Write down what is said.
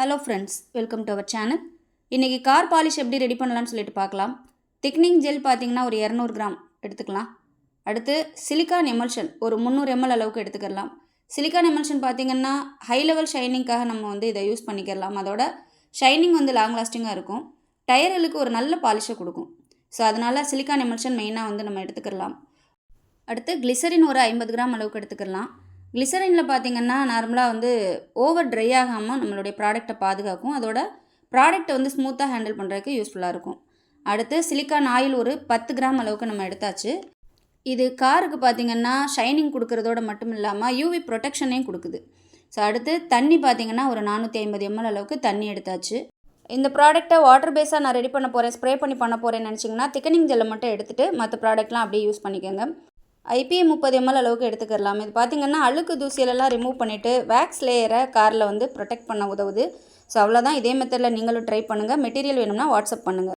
Hello friends welcome to our channel இன்றைக்கி car polish எப்படி ready பண்ணலாம்னு சொல்லிட்டு பார்க்கலாம். திக்னிங் ஜெல் பார்த்தீங்கன்னா ஒரு இரநூறு கிராம் எடுத்துக்கலாம். அடுத்து சிலிக்கான் எமல்ஷன் ஒரு முந்நூறு எம்எல் அளவுக்கு எடுத்துக்கலாம். சிலிக்கான் எமல்ஷன் பார்த்தீங்கன்னா ஹை லெவல் ஷைனிங்காக நம்ம வந்து இதை யூஸ் பண்ணிக்கலாம். அதோட ஷைனிங் வந்து லாங் லாஸ்டிங்காக இருக்கும். டயர்களுக்கு ஒரு நல்ல பாலிஷை கொடுக்கும். ஸோ அதனால் சிலிக்கான் எமல்ஷன் மெயினாக வந்து நம்ம எடுத்துக்கலாம். அடுத்து கிளிசரின் ஒரு ஐம்பது கிராம் அளவுக்கு எடுத்துக்கலாம். கிளிசரினில் பார்த்திங்கன்னா நார்மலாக வந்து ஓவர் ட்ரை ஆகாமல் நம்மளுடைய ப்ராடக்ட்டை பாதுகாக்கும். அதோட ப்ராடக்ட்டை வந்து ஸ்மூத்தாக ஹேண்டில் பண்ணுறதுக்கு யூஸ்ஃபுல்லாக இருக்கும். அடுத்து சிலிக்கான் ஆயில் ஒரு பத்து கிராம் அளவுக்கு நம்ம எடுத்தாச்சு. இது காருக்கு பார்த்தீங்கன்னா ஷைனிங் கொடுக்குறதோட மட்டும் இல்லாமல் யூவி ப்ரொடெக்ஷனையும் கொடுக்குது. ஸோ அடுத்து தண்ணி பார்த்தீங்கன்னா ஒரு நானூற்றி ஐம்பது எம்எல் அளவுக்கு தண்ணி எடுத்தாச்சு. இந்த ப்ராடக்ட்டை வாட்டர் பேஸாக நான் ரெடி பண்ண போகிறேன் ஸ்ப்ரே பண்ணி பண்ண போகிறேன்னு நினச்சிங்கன்னா திக்கனிங் ஜெல்லை மட்டும் எடுத்துகிட்டு மற்ற ப்ராடக்ட்லாம் அப்படியே யூஸ் பண்ணிக்கோங்க. ஐபிஏ முப்பது எம்எல் அளவுக்கு எடுத்துக்கிறலாம். இது பார்த்திங்கன்னா அழுக்கு தூசியிலலாம் ரிமூவ் பண்ணிவிட்டு வேக்ஸ் லேயரை காரில் வந்து ப்ரொடெக்ட் பண்ண உதவுது. ஸோ அவ்வளோதான் இதே மெத்தடில் நீங்களும் ட்ரை பண்ணுங்கள் மெட்டீரியல் வேணும்னா வாட்ஸ்அப் பண்ணுங்கள்